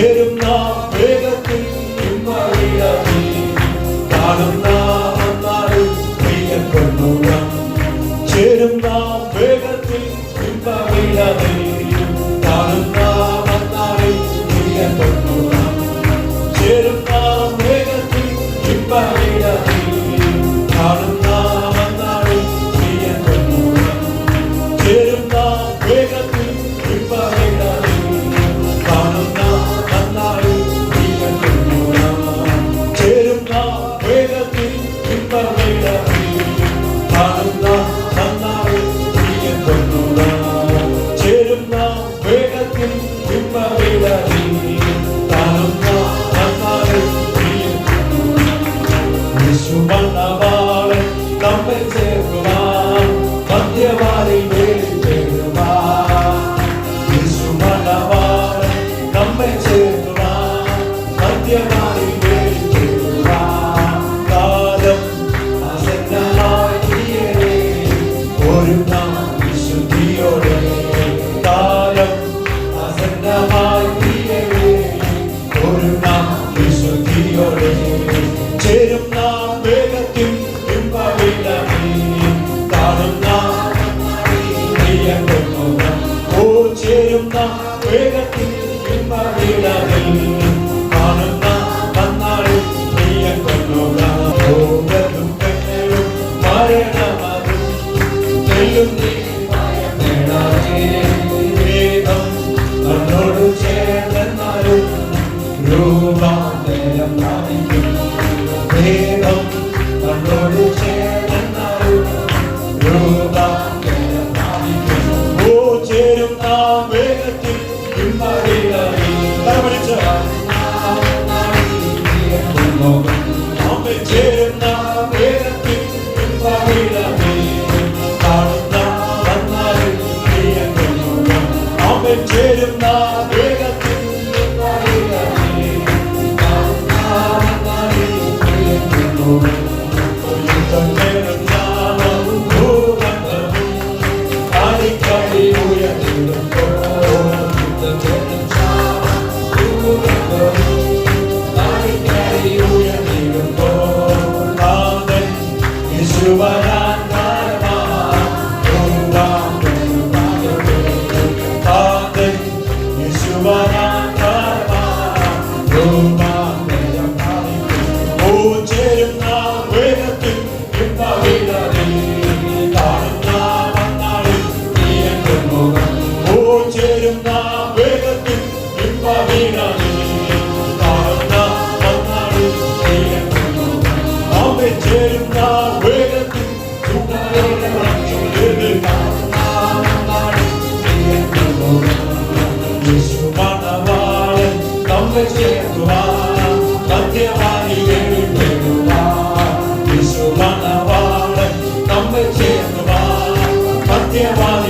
சேரும் ഒരു നാൾ രൂപാന്തരം പ്രാപിക്കും വേദം നമ്മളോട് ചേരും നാം വേഗത്തിൽ വീടാണ് ചേരും നാം വേഗത്തിൽ Dear Wally.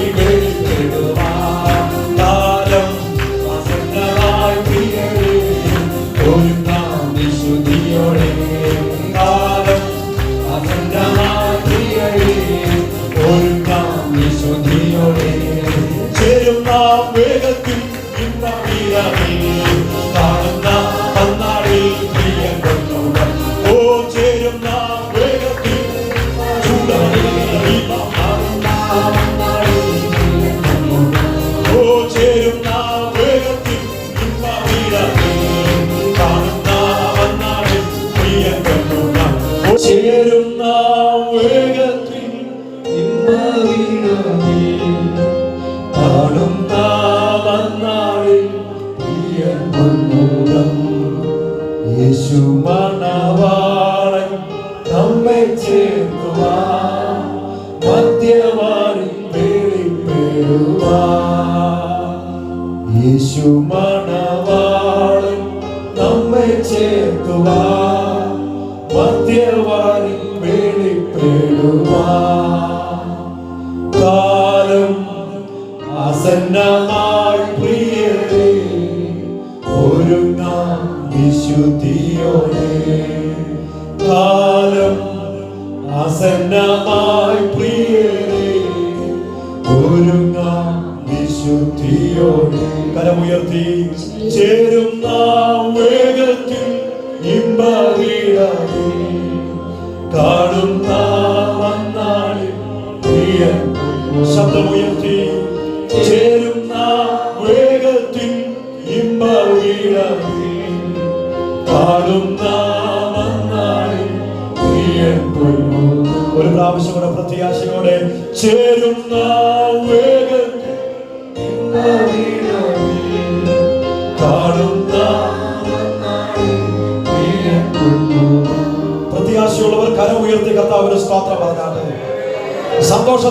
ചേരുന്ന വേഗത്തിൽ കാണുന്ന വന്നാളിൽ യേശു മണവാളൻ നമ്മെ ചേർക്കുവാ മധ്യവാനിൽ വെളിപ്പെടുവാ യേശു മണവാളൻ നമ്മെ ചേർക്കുവാ ഒരുങ്ങാം വിശുദ്ധിയോടെ കാലം ആസന്നമായി പ്രിയരേ ഒരുങ്ങാം വിശുദ്ധിയോടെ കരമുയർത്തി ചേരുന്ന വേഗത്തിൽ ഇമ്പവീടമേ കാണുന്ന വന്നാളിൽ പ്രിയ ശബ്ദമുയർത്തി ചേരുന്ന ഒരു പ്രാവശ്യം കൂടെ പ്രത്യാശയോടെ ചേരുന്ന പ്രത്യാശയുള്ളവർ കരം ഉയർത്തി കർത്താവിന് സ്തോത്രം പറഞ്ഞാണ് സന്തോഷത്തെ